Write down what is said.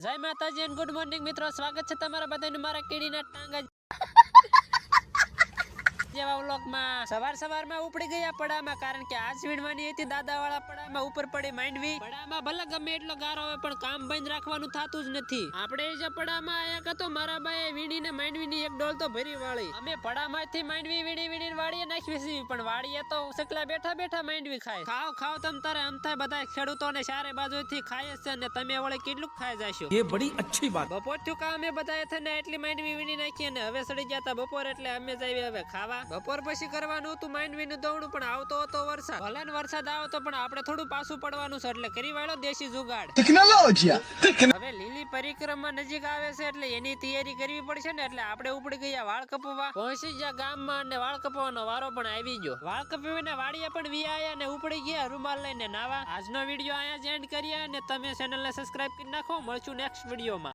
જય માતાજી and good morning મિત્રો. સ્વાગત છે તમારા બધાનું મારા કેડીના ટાંગા વ્લોગમાં સવાર સવારમાં ઉપડી ગયા પડામાં કારણ કે આજ વીણવાની હતી દાદાવાળા પડામાં ઉપર પડી માંડવી. પડામાં ભલે ગમે એટલો ગારો હોય પણ કામ બંધ રાખવાનું થતું જ નથી. આપણે જે પડામાં આયા કતો મારા બાએ વીણીને માંડવીની એક ડોલ તો ભરી વાળી. અમે પડામાંથી માંડવી વીણી વીણીને વાળીએ નાખી છીએ પણ વાળીએ તો ઉસકલા બેઠા બેઠા માંડવી ખાય. ખાવ ખાવ તમ તારે આમ થાય બધા ખેડૂતોને ચારે બાજુથી ખાય છે અને તમે વળે કેટલું ખાઈ જશો. એ બડી અચ્છી વાત. બપોર થયું કામ અમે બધા થઈને એટલી માંડવી વીણી નાખી અને હવે સડી ગયા હતા બપોર એટલે અમે જ હવે ખાવા. બપોર પછી કરવાનું હતું માઇન્ડનું દોડું પણ આવતો હતો વરસાદ. ભલે વરસાદ આવતો પણ આપણે થોડું પાછું પડવાનું છે એટલે કરી વાળો દેશી જુગાડ. હવે લીલી પરિક્રમા નજીક આવે છે એટલે એની તૈયારી કરવી પડશે ને એટલે આપણે ઉપડી ગયા વાળ કપવા પહોંચી ગયા ગામમાં અને વાળ કપવાનો વારો પણ આવી ગયો. વાળ કપીને વાડીએ પણ વી આયા અને ઉપડી ગયા રૂમાલ લઈને નાવા. આજનો વીડિયો અહીંયા જ એન્ડ કરીએ અને તમે ચેનલને સબસ્ક્રાઇબ કરી નાખો. મળશું નેક્સ્ટ વિડીયોમાં.